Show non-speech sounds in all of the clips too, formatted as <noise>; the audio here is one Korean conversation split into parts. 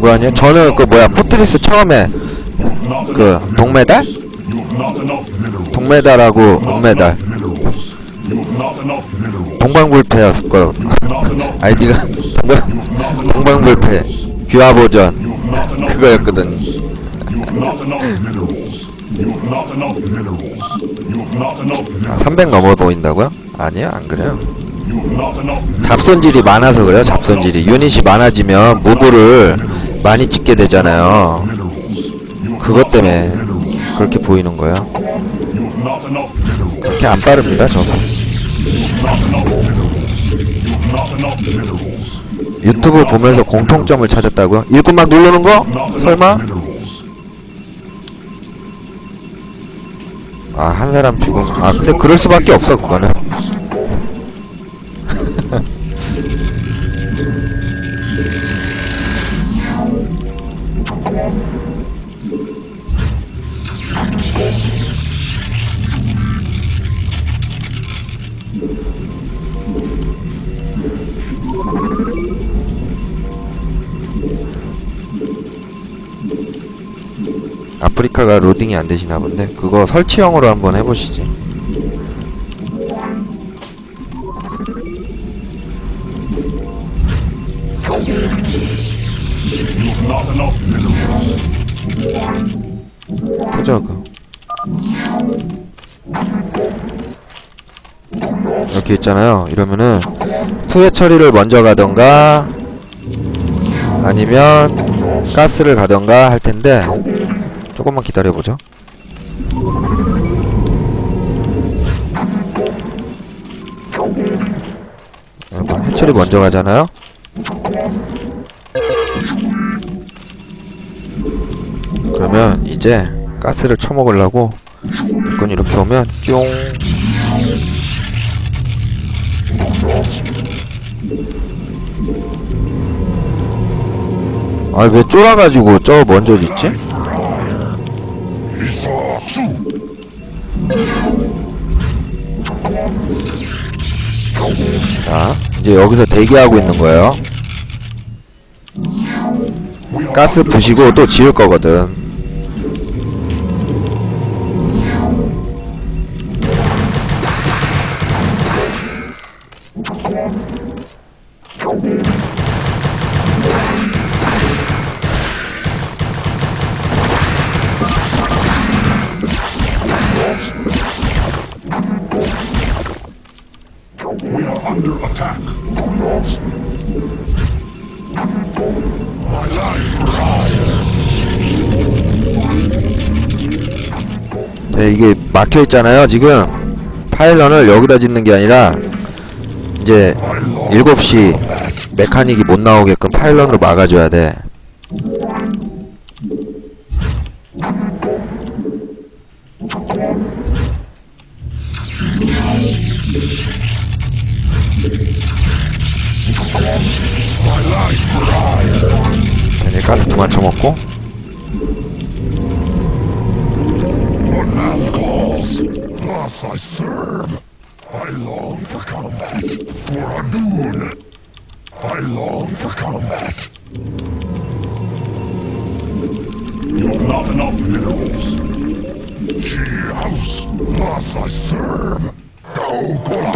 거 아니야? 저는 그 뭐야 포트리스 처음에 그 동메달? 동메달하고 은메달 동방불패였을 거요 <laughs> 아이디가 동방, 동방불패 귀화보전 그거였거든 아, 300 넘어 보인다고요? 아니요 안 그래요 잡선질이 많아서 그래요 잡선질이 유닛이 많아지면 무브를 많이 찍게 되잖아요 그것 때문에 그렇게 보이는 거예요 그렇게 안 빠릅니다 저도 유튜브 보면서 공통점을 찾았다고요? 일꾼 막 누르는 거? 설마? 아 한 사람 죽음 아 근데 그럴 수밖에 없어 그거는 아프리카가 로딩이 안 되시나 본데 그거 설치형으로 한번 해보시지 투저그 이렇게 있잖아요 이러면은 투회 처리를 먼저 가던가 아니면 가스를 가던가 할 텐데 조금만 기다려보죠. 여러분, 해철이 먼저 가잖아요? 그러면 이제 가스를 쳐먹으려고 이건 이렇게 오면 쫑 아왜 쫄아가지고 저 먼저 짓지? 자, 이제 여기서 대기하고 있는 거예요. 가스 부시고 또 지을 거거든. 네, 이게 막혀 있잖아요. 지금 파일런을 여기다 짓는 게 아니라 이제 7시 메카닉이 못 나오게끔 파일런으로 막아줘야 돼. 이제 가스 그만 쳐먹고. I long for combat, for Adun. I long for combat. You have not enough minerals. She house, thus I serve. Go, Kola.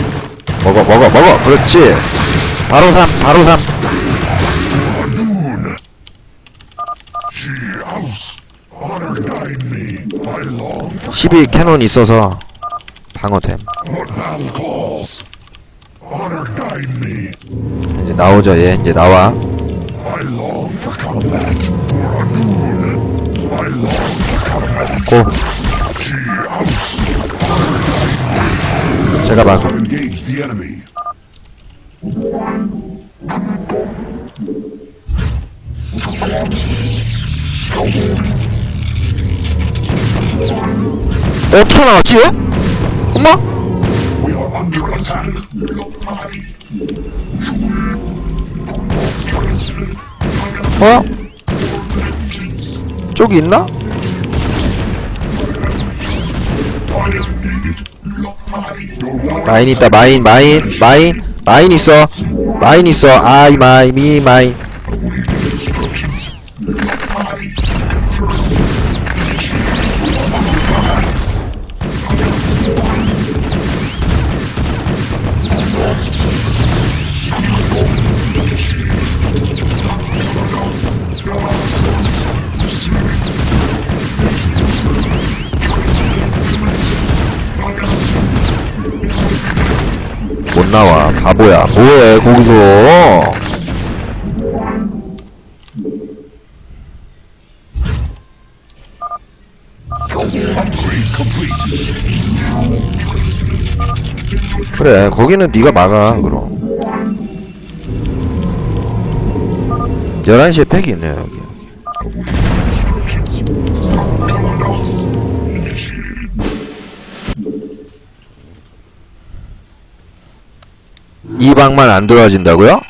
먹어 먹어 먹어 그렇지 바로 3 바로 3 Adun. She house, honor guide me. I long for 12 캐논 있어서 방어됨 me. 이제 나오죠 얘 이제 나와. 고. 제가 막 Have engaged the enemy. 어 튀어나왔지 얘? 엄마? Attack. 어? 쪽이 있나? 마인 있다 마인 마인 마인 마인 있어 마인 있어 아이 마이 미 마인 못 나와. 바보야. 뭐해 거기서 그래 거기는 네가 막아 그럼 11시에 팩이 있네요 여기 이 방만 안 들어와진다고요?